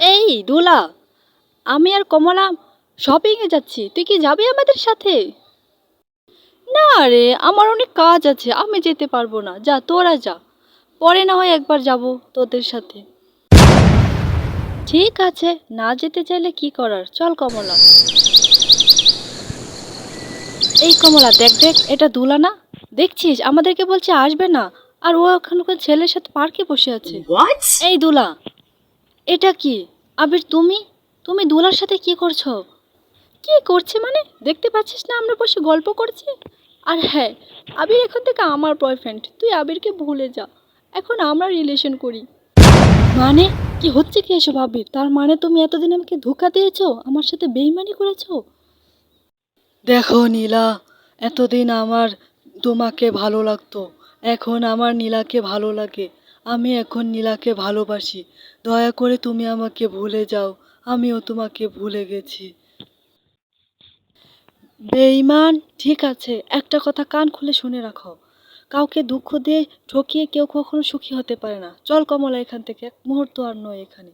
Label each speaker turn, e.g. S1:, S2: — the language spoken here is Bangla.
S1: এই দুলা আমি আর কমলা শপিংয়ে যাচ্ছি। তুই কি যাবি আমাদের সাথে? না রে আমার অনেক কাজ আছে আমি যেতে পারব না। যা তোরা যা। পরে না হয় একবার যাব তোদের সাথে। ঠিক আছে না যেতে চাইলে কি করার? চল কমলা। এই কমলা দেখ দেখ এটা দুলা না? দেখছিস? আমাদেরকে বলছে আসবে না। আর ও ওখানকার ছেলের সাথে পার্কে বসে আছে। এই দুলা এটা কি? আবির তুমি? তুমি দুলার সাথে কি করছ? কি করছে মানে? দেখতে পাচ্ছিস না আমরা বসে গল্প করছি? আর হ্যাঁ আবির এখন থেকে আমার বয়ফ্রেন্ড তুই আবিরকে ভুলে যা। এখন আমরা রিলেশন করি। মানে? কি হচ্ছে কি এসব আবির? তার মানে তুমি এতদিন আমাকে ধোকা দিয়েছ? আমার সাথে বেইমানি করেছ? দেখো নীলা এতদিন আমার তোমাকে ভালো লাগতো। এখন আমার নীলাকে ভালো লাগে। আমি এখন নীলাকে ভালোবাসি। দয়া করে তুমি আমাকে ভুলে যাও, আমিও তোমাকে ভুলে গেছি। বেঈমান, ঠিক আছে, একটা কথা কান খুলে শুনে রাখো। কাউকে দুঃখ দিয়ে ঠকিয়ে কেউ কখনো সুখী হতে পারে না। চল কমলা এখান থেকে, এক মুহূর্ত আর নয় এখানে।